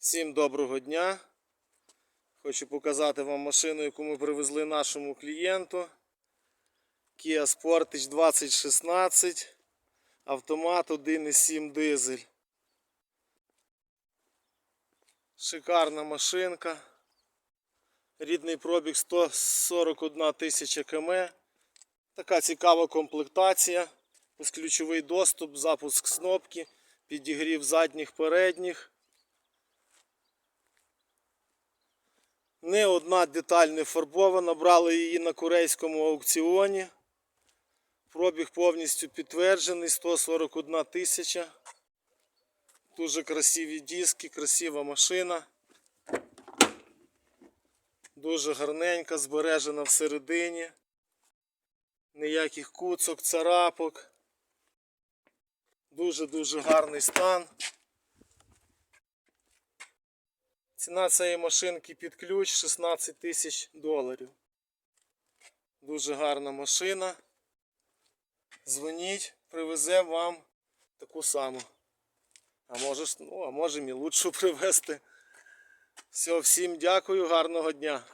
Всім доброго дня. Хочу показати вам машину, яку ми привезли нашому клієнту. Kia Sportage 2016. Автомат 1,7 дизель. Шикарна машинка. Рідний пробіг 141 тисяча км. Така цікава комплектація. Безключовий доступ, запуск з кнопки, підігрів задніх передніх. Не одна деталь не фарбована, брали її на корейському аукціоні. Пробіг повністю підтверджений, 141 тисяча. Дуже красиві диски, красива машина. Дуже гарненька, збережена всередині. Ніяких куцок, царапок. Дуже-дуже гарний стан. Ціна цієї машинки під ключ 16 тисяч доларів. Дуже гарна машина. Дзвоніть, привезе вам таку саму. А може, ну, а можемо і лучшу привезти. Все, всім дякую, гарного дня.